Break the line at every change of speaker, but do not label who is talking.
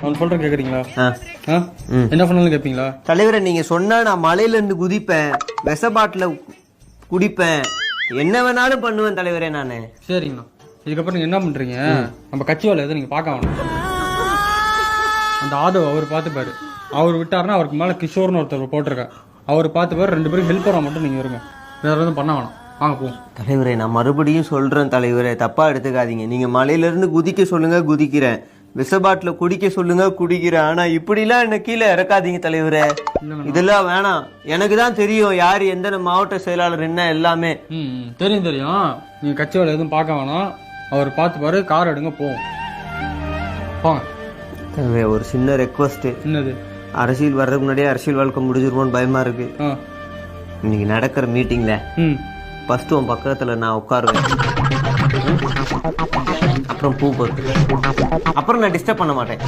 அவன் சொல்ற கேக்குறீங்களா? என்ன பண்ணாலும் கேட்பீங்களா
தலைவரே நீங்க சொன்னா நான் மலையில இருந்து குதிப்பேன் விஷ பாட்டில குடிப்பேன். என்ன வேணாலும் பண்ணுவேன் தலைவரே நானு.
சரிங்கண்ணா. இதுக்கப்புறம் நீங்க என்ன பண்றீங்க? நம்ம கட்சி வேலை எதுவும் நீங்க பார்க்க வேணாம். அந்த ஆதவ் அவர் பார்த்துப்பாரு. அவர் விட்டாருன்னா அவருக்கு மேல கிஷோர்னு ஒருத்தர் போட்டிருக்கேன் அவர் பார்த்துப்பாரு ரெண்டு பேரும் ஹெல்ப் பண்ண மட்டும் நீங்க இருங்க. வேற எதுவும் பண்ண வேணாம். வாங்க போவோம்.
தலைவரே நான் மறுபடியும் சொல்றேன் தலைவரே தப்பா எடுத்துக்காதீங்க. நீங்க மலையில இருந்து குதிக்க சொல்லுங்க குதிக்கிறேன். விஷ பாட்டில குடிக்க சொல்லுங்க குடிக்கிறேன் ஆனா இப்படிலாம் என்ன கீழே இறக்காதீங்க தலைவரே. இதெல்லாம் வேணாம். எனக்கு தான் தெரியும் யார் எந்த மாவட்ட செயலாளர் என்ன எல்லாமே.
தெரியும் தெரியும். நீங்க கட்சி வேலை எதுவும் பார்க்க வேணாம். அவர் பார்த்துப்பாரு கார் எடுங்க போவோம். போங்க.
ஒரு சின்ன ரெக்வஸ்ட்
என்னது?
அரசியல் வர்றதுக்கு முன்னாடியே அரசியல் வாழ்க்கை முடிஞ்சிருமோன்னு பயமா இருக்கு. இன்னைக்கு நடக்கிற மீட்டிங்ல ஃபர்ஸ்ட் உன் பக்கத்துல நான் உட்காருவேன்? அப்புறம் பூ போட்டு அப்புறம் நான் டிஸ்டர்ப் பண்ண மாட்டேன்.